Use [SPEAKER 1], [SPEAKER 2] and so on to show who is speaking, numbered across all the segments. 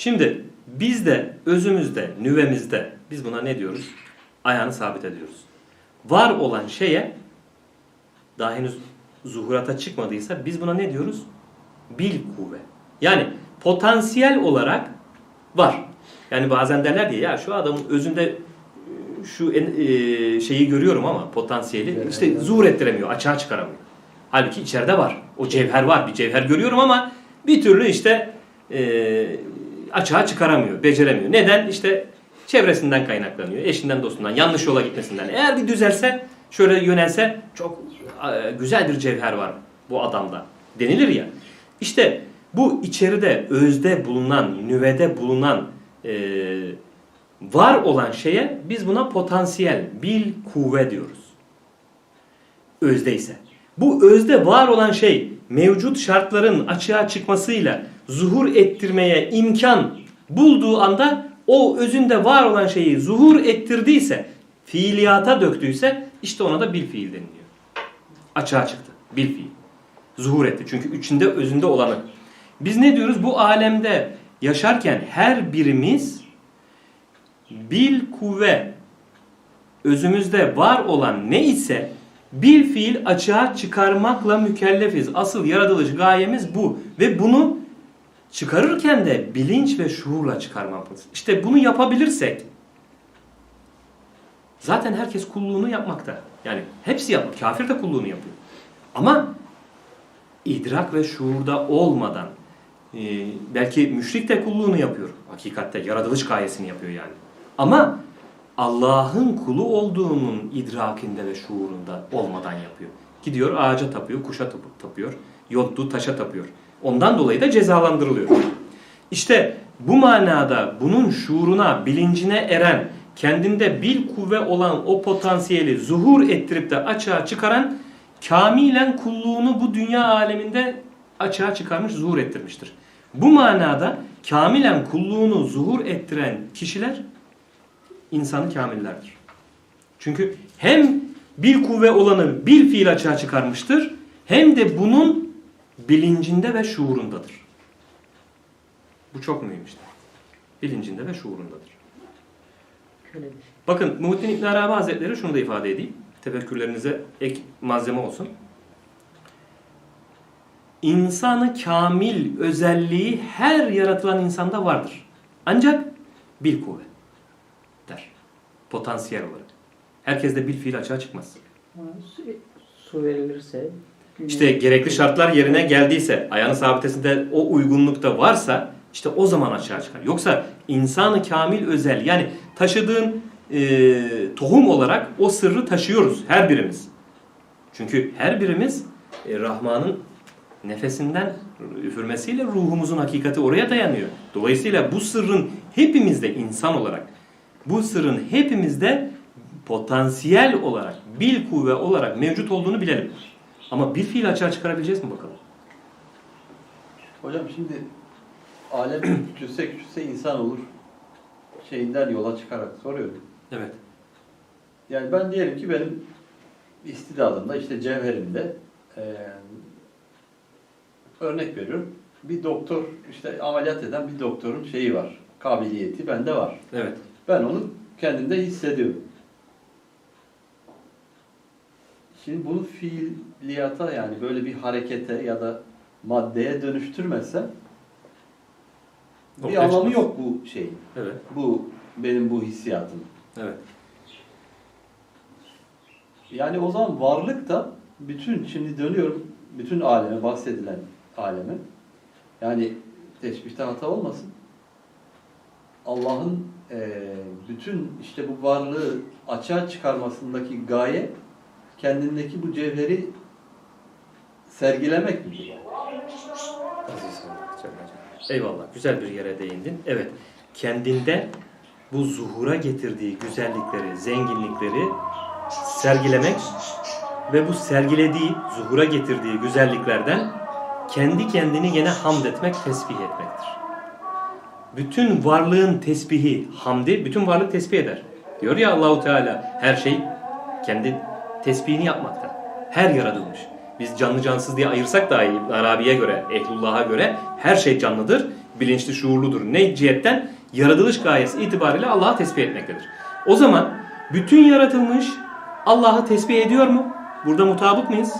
[SPEAKER 1] Şimdi biz de özümüzde, nüvemizde biz buna ne diyoruz? Ayağını sabit ediyoruz. Var olan şeye daha henüz zuhurata çıkmadıysa biz buna ne diyoruz? Bil kuvve. Yani potansiyel olarak var. Yani bazen derler diye ya şu adamın özünde şu en- e, şeyi görüyorum ama potansiyeli işte zuhur ettiremiyor, açığa çıkaramıyor. Halbuki içeride var. O cevher var. Bir cevher görüyorum ama bir türlü işte e, açığa çıkaramıyor, beceremiyor. Neden? İşte çevresinden kaynaklanıyor, eşinden dostundan, yanlış yola gitmesinden. Eğer bir düzelse, şöyle yönelse çok e, güzel bir cevher var bu adamda denilir ya. İşte bu içeride, özde bulunan, nüvede bulunan e, var olan şeye biz buna potansiyel, bil, kuvve diyoruz. Özde ise. Bu özde var olan şey mevcut şartların açığa çıkmasıyla zuhur ettirmeye imkan bulduğu anda o özünde var olan şeyi zuhur ettirdiyse, fiiliyata döktüyse işte ona da bil fiil deniliyor. Açığa çıktı. Bil fiil. Zuhur etti. Çünkü içinde özünde olanı. Biz ne diyoruz? Bu alemde yaşarken her birimiz bil kuvve özümüzde var olan ne ise bil fiil açığa çıkarmakla mükellefiz. Asıl yaratılış gayemiz bu. Ve bunu çıkarırken de bilinç ve şuurla çıkarmamız. İşte bunu yapabilirsek zaten herkes kulluğunu yapmakta. Yani hepsi yapıyor. Kafir de kulluğunu yapıyor. Ama idrak ve şuurda olmadan e, belki müşrik de kulluğunu yapıyor. Hakikatte yaratılış gayesini yapıyor yani. Ama Allah'ın kulu olduğunun idrakinde ve şuurunda olmadan yapıyor. Gidiyor ağaca tapıyor, kuşa tapıyor, yonttuğu taşa tapıyor. Ondan dolayı da cezalandırılıyor. İşte bu manada bunun şuuruna, bilincine eren, kendinde bil kuvve olan o potansiyeli zuhur ettirip de açığa çıkaran, kamilen kulluğunu bu dünya aleminde açığa çıkarmış, zuhur ettirmiştir. Bu manada kamilen kulluğunu zuhur ettiren kişiler insanı kamillerdir. Çünkü hem bir kuvve olanı bir fiil açığa çıkarmıştır hem de bunun bilincinde ve şuurundadır. Bu çok mühim işte. Bilincinde ve şuurundadır.
[SPEAKER 2] Şöyle bir şey.
[SPEAKER 1] Bakın Muhittin İbn Arabi Hazretleri şunu da ifade edeyim. Tefekkürlerinize ek malzeme olsun. İnsanı kamil özelliği her yaratılan insanda vardır. Ancak bil kuvve der. Potansiyel olarak. Herkeste bil fiil açığa çıkmaz.
[SPEAKER 2] Su, su verilirse
[SPEAKER 1] İşte gerekli şartlar yerine geldiyse, ayağın sabitesinde o uygunlukta varsa işte o zaman açığa çıkar. Yoksa insanı kamil özel yani taşıdığın e, tohum olarak o sırrı taşıyoruz her birimiz. Çünkü her birimiz e, Rahman'ın nefesinden üfürmesiyle ruhumuzun hakikati oraya dayanıyor. Dolayısıyla bu sırrın hepimizde insan olarak, bu sırrın hepimizde potansiyel olarak, bil kuvve olarak mevcut olduğunu bilelim. Ama bir fiil açığa çıkarabileceğiz mi bakalım?
[SPEAKER 3] Hocam şimdi alem küçülse küçülse insan olur şeyinden yola çıkarak soruyorum.
[SPEAKER 1] Evet.
[SPEAKER 3] Yani ben diyelim ki benim istidadımda işte cevherimde eee, örnek veriyorum. Bir doktor işte ameliyat eden bir doktorun şeyi var. Kabiliyeti bende var.
[SPEAKER 1] Evet.
[SPEAKER 3] Ben onu kendimde hissediyorum. Şimdi bunu fiiliyata yani böyle bir harekete ya da maddeye dönüştürmezsem bir
[SPEAKER 1] Ortaya
[SPEAKER 3] anlamı
[SPEAKER 1] çıkmaz.
[SPEAKER 3] yok bu şeyin.
[SPEAKER 1] Evet.
[SPEAKER 3] Bu benim bu hissiyatım.
[SPEAKER 1] Evet.
[SPEAKER 3] Yani o zaman varlık da bütün şimdi dönüyorum bütün aleme bahsedilen aleme. Yani teşbihte hata olmasın. Allah'ın eee, bütün işte bu varlığı açığa çıkarmasındaki gaye kendindeki bu cevheri sergilemek midir? yani?
[SPEAKER 1] Eyvallah. Güzel bir yere değindin. Evet. Kendinde bu zuhura getirdiği güzellikleri, zenginlikleri sergilemek ve bu sergilediği, zuhura getirdiği güzelliklerden kendi kendini gene hamd etmek, tesbih etmektir. Bütün varlığın tesbihi, hamdi, bütün varlık tesbih eder. Diyor ya Allahu Teala her şey kendi tesbihini yapmakta. Her yaratılmış. Biz canlı cansız diye ayırsak dahi İbn Arabi'ye göre, Ehlullah'a göre her şey canlıdır. bilinçli, şuurludur. Ne cihetten? Yaratılış gayesi itibariyle Allah'ı tesbih etmektedir. O zaman bütün yaratılmış Allah'ı tesbih ediyor mu? Burada mutabık mıyız?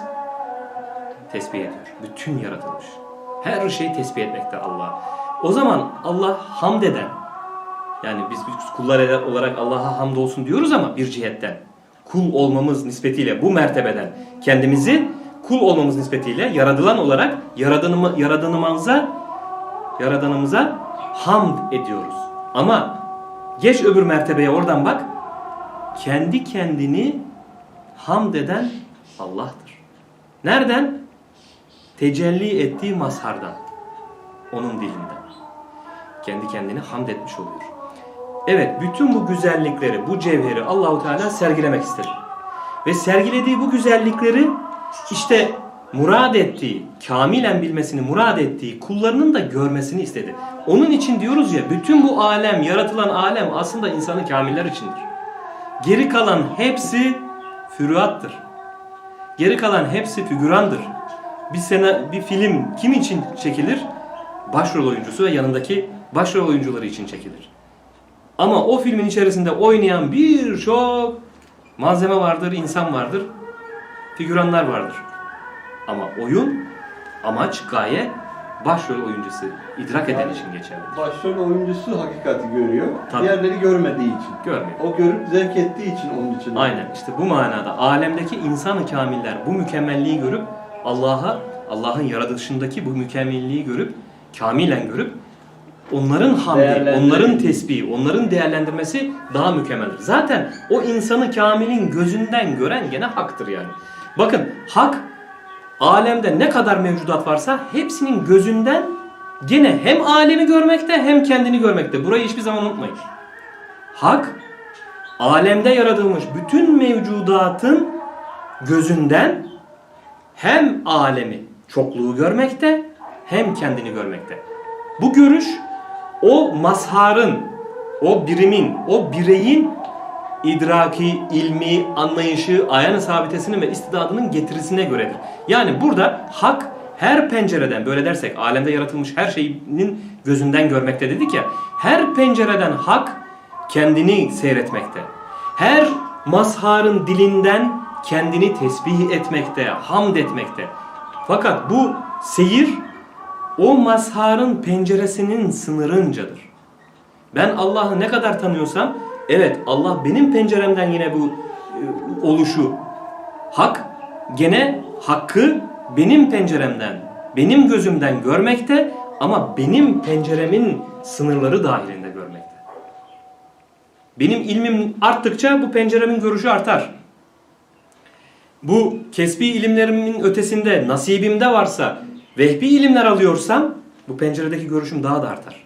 [SPEAKER 1] Tesbih ediyor. Bütün yaratılmış. Her şey tesbih etmekte Allah. O zaman Allah hamd eden, yani biz, kullar olarak Allah'a hamdolsun diyoruz ama bir cihetten kul olmamız nispetiyle bu mertebeden kendimizi kul olmamız nispetiyle yaradılan olarak yaradanımı, yaradanımıza yaradanımıza hamd ediyoruz. Ama geç öbür mertebeye oradan bak. Kendi kendini hamd eden Allah'tır. Nereden? Tecelli ettiği mazhardan. Onun dilinden. Kendi kendini hamd etmiş oluyor. Evet, bütün bu güzellikleri, bu cevheri Allahu Teala sergilemek istedi. Ve sergilediği bu güzellikleri işte murad ettiği, kamilen bilmesini murad ettiği kullarının da görmesini istedi. Onun için diyoruz ya, bütün bu alem, yaratılan alem aslında insanın kamiller içindir. Geri kalan hepsi füruattır. Geri kalan hepsi figürandır. Bir sene bir film kim için çekilir? Başrol oyuncusu ve yanındaki başrol oyuncuları için çekilir. Ama o filmin içerisinde oynayan birçok malzeme vardır, insan vardır, figüranlar vardır. Ama oyun, amaç, gaye başrol oyuncusu idrak eden için geçerlidir.
[SPEAKER 3] Başrol oyuncusu hakikati görüyor.
[SPEAKER 1] Tabii.
[SPEAKER 3] Diğerleri görmediği için.
[SPEAKER 1] Görmüyor.
[SPEAKER 3] O görüp zevk ettiği için onun için.
[SPEAKER 1] Aynen işte bu manada alemdeki insan-ı kamiller bu mükemmelliği görüp Allah'a, Allah'ın yaratılışındaki bu mükemmelliği görüp, kamilen görüp onların hamdi, onların tesbihi, onların değerlendirmesi daha mükemmeldir. Zaten o insanı kamilin gözünden gören gene haktır yani. Bakın hak alemde ne kadar mevcudat varsa hepsinin gözünden gene hem alemi görmekte hem kendini görmekte. Burayı hiçbir zaman unutmayın. Hak alemde yaratılmış bütün mevcudatın gözünden hem alemi çokluğu görmekte hem kendini görmekte. Bu görüş o mazharın, o birimin, o bireyin idraki, ilmi, anlayışı, ayan-ı sabitesinin ve istidadının getirisine göredir. Yani burada hak her pencereden böyle dersek alemde yaratılmış her şeyinin gözünden görmekte dedik ya. Her pencereden hak kendini seyretmekte. Her mazharın dilinden kendini tesbih etmekte, hamd etmekte. Fakat bu seyir o mazharın penceresinin sınırıncadır. Ben Allah'ı ne kadar tanıyorsam, evet Allah benim penceremden yine bu e, oluşu hak, gene hakkı benim penceremden, benim gözümden görmekte ama benim penceremin sınırları dahilinde görmekte. Benim ilmim arttıkça bu penceremin görüşü artar. Bu kesbi ilimlerimin ötesinde nasibimde varsa vehbi ilimler alıyorsam bu penceredeki görüşüm daha da artar.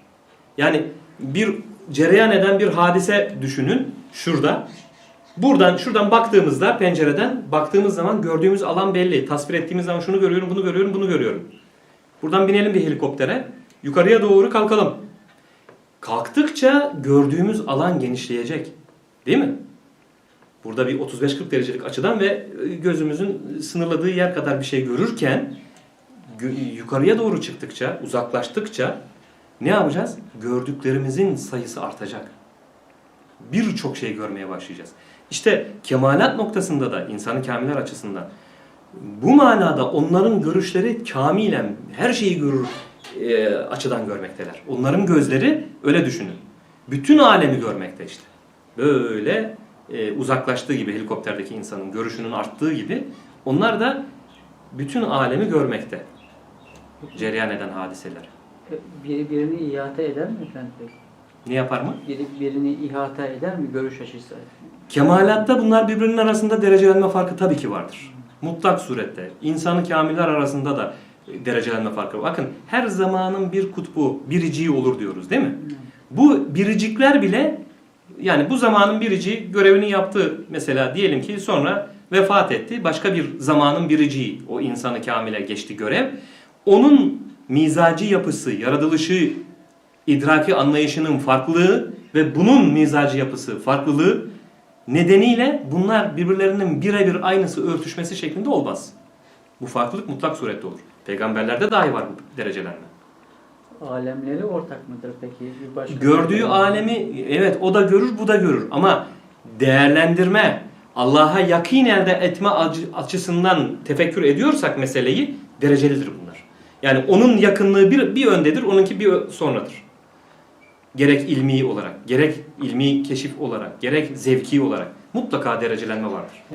[SPEAKER 1] Yani bir cereyan eden bir hadise düşünün şurada. Buradan şuradan baktığımızda pencereden baktığımız zaman gördüğümüz alan belli. Tasvir ettiğimiz zaman şunu görüyorum, bunu görüyorum, bunu görüyorum. Buradan binelim bir helikoptere. Yukarıya doğru kalkalım. Kalktıkça gördüğümüz alan genişleyecek. Değil mi? Burada bir 35-40 derecelik açıdan ve gözümüzün sınırladığı yer kadar bir şey görürken gö- yukarıya doğru çıktıkça, uzaklaştıkça ne yapacağız? Gördüklerimizin sayısı artacak. Birçok şey görmeye başlayacağız. İşte kemalat noktasında da insanın kamiller açısından bu manada onların görüşleri kamilen her şeyi görür e, açıdan görmekteler. Onların gözleri öyle düşünün. Bütün alemi görmekte işte. Böyle e, uzaklaştığı gibi helikopterdeki insanın görüşünün arttığı gibi onlar da bütün alemi görmekte. Cereyan eden hadiseler.
[SPEAKER 2] Biri birini ihata eder mi efendim peki?
[SPEAKER 1] Ne yapar mı?
[SPEAKER 2] Biri birini ihata eder mi görüş açısı?
[SPEAKER 1] Kemalatta bunlar birbirinin arasında derecelenme farkı tabii ki vardır. Mutlak surette. İnsanı kamiller arasında da derecelenme farkı var. Bakın her zamanın bir kutbu, biriciği olur diyoruz değil mi? Bu biricikler bile yani bu zamanın biriciği görevini yaptı mesela diyelim ki sonra vefat etti. Başka bir zamanın biriciği o insanı kamile geçti görev. Onun mizacı yapısı, yaratılışı, idraki anlayışının farklılığı ve bunun mizacı yapısı farklılığı nedeniyle bunlar birbirlerinin birebir aynısı örtüşmesi şeklinde olmaz. Bu farklılık mutlak surette olur. Peygamberlerde dahi var bu derecelenme.
[SPEAKER 2] Alemleri ortak mıdır peki? Bir başka
[SPEAKER 1] Gördüğü alemi evet o da görür bu da görür ama değerlendirme Allah'a yakin elde etme açısından tefekkür ediyorsak meseleyi derecelidir bunlar. Yani onun yakınlığı bir, bir öndedir, onunki bir sonradır. Gerek ilmi olarak, gerek ilmi keşif olarak, gerek zevki olarak mutlaka derecelenme vardır.